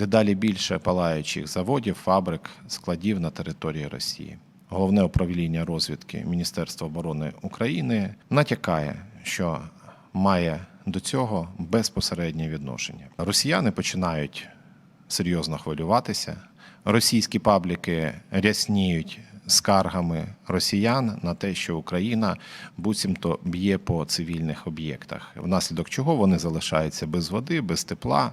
дедалі більше палаючих заводів, фабрик, складів на території Росії. Головне управління розвідки Міністерства оборони України натякає, що має до цього безпосереднє відношення. Росіяни починають серйозно хвилюватися. Російські пабліки рясніють скаргами росіян на те, що Україна буцімто б'є по цивільних об'єктах, внаслідок чого вони залишаються без води, без тепла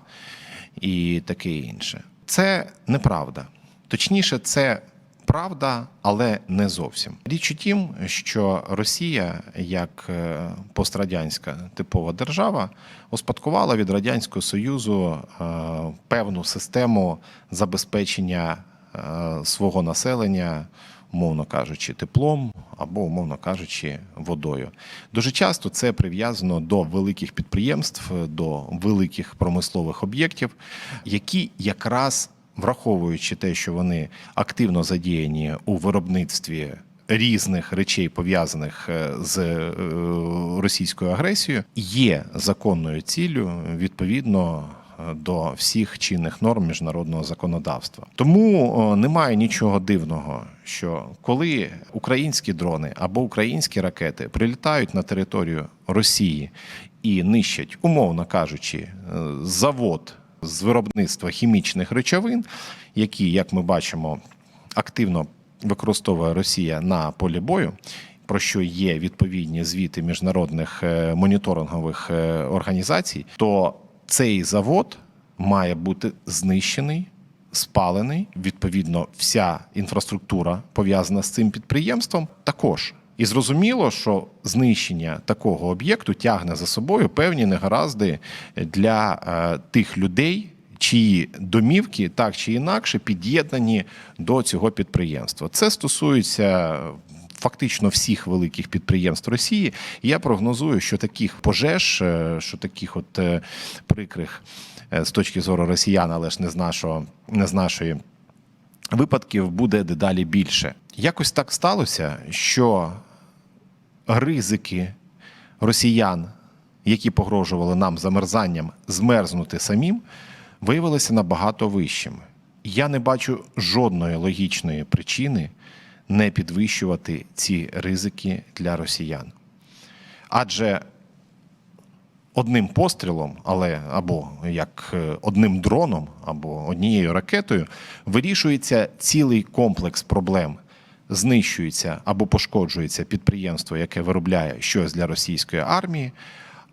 і таке інше. Це неправда. Точніше, це правда, але не зовсім. Річ у тім, що Росія, як е, пострадянська типова держава, успадкувала від радянського союзу е, певну систему забезпечення е, свого населення. Умовно кажучи, теплом або, умовно кажучи, водою. Дуже часто це прив'язано до великих підприємств, до великих промислових об'єктів, які якраз враховуючи те, що вони активно задіяні у виробництві різних речей, пов'язаних е, з е, російською агресією, є законною ціллю відповідно. До всіх чинних норм міжнародного законодавства тому немає нічого дивного, що коли українські дрони або українські ракети прилітають на територію Росії і нищать, умовно кажучи, е, завод з виробництва хімічних речовин, які, як ми бачимо, активно використовує Росія на полі бою. Про що є відповідні звіти міжнародних е, моніторингових е, організацій, то цей завод має бути знищений, спалений. Відповідно, вся інфраструктура пов'язана з цим підприємством також. І зрозуміло, що знищення такого об'єкту тягне за собою певні негаразди для е, тих людей, чиї домівки так чи інакше під'єднані до цього підприємства. Це стосується фактично всіх великих підприємств Росії. Я прогнозую, що таких пожеж, е, що таких от е, прикрих е, з точки зору росіян, але ж не з нашого, не з нашої випадків буде дедалі більше. Якось так сталося, що ризики росіян, які погрожували нам замерзанням, змерзнути самим, виявилися набагато вищими. Я не бачу жодної логічної причини не підвищувати ці ризики для росіян. Адже одним пострілом, але або як е, одним дроном, або однією ракетою вирішується цілий комплекс проблем. Знищується або пошкоджується підприємство, яке виробляє щось для російської армії.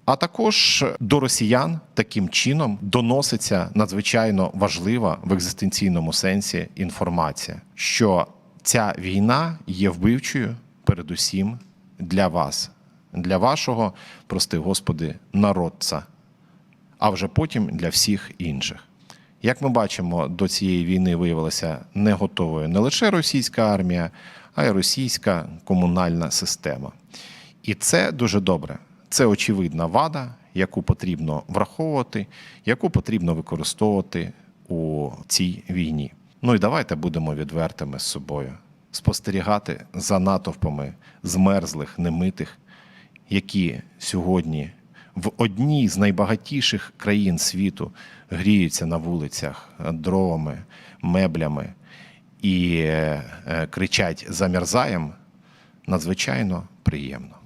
А також до росіян таким чином доноситься надзвичайно важлива в екзистенційному сенсі інформація, що ця війна є вбивчою передусім для вас, для вашого, прости Господи, народця, а вже потім для всіх інших. Як ми бачимо, до цієї війни виявилася не готовою не лише російська армія, а й російська комунальна система. І це дуже добре. Це очевидна вада, яку потрібно враховувати, яку потрібно використовувати у цій війні. Ну і давайте будемо відвертими з собою, спостерігати за натовпами змерзлих, немитих, які сьогодні в одній з найбагатіших країн світу гріються на вулицях дровами, меблями і е, кричать замерзаєм, надзвичайно приємно.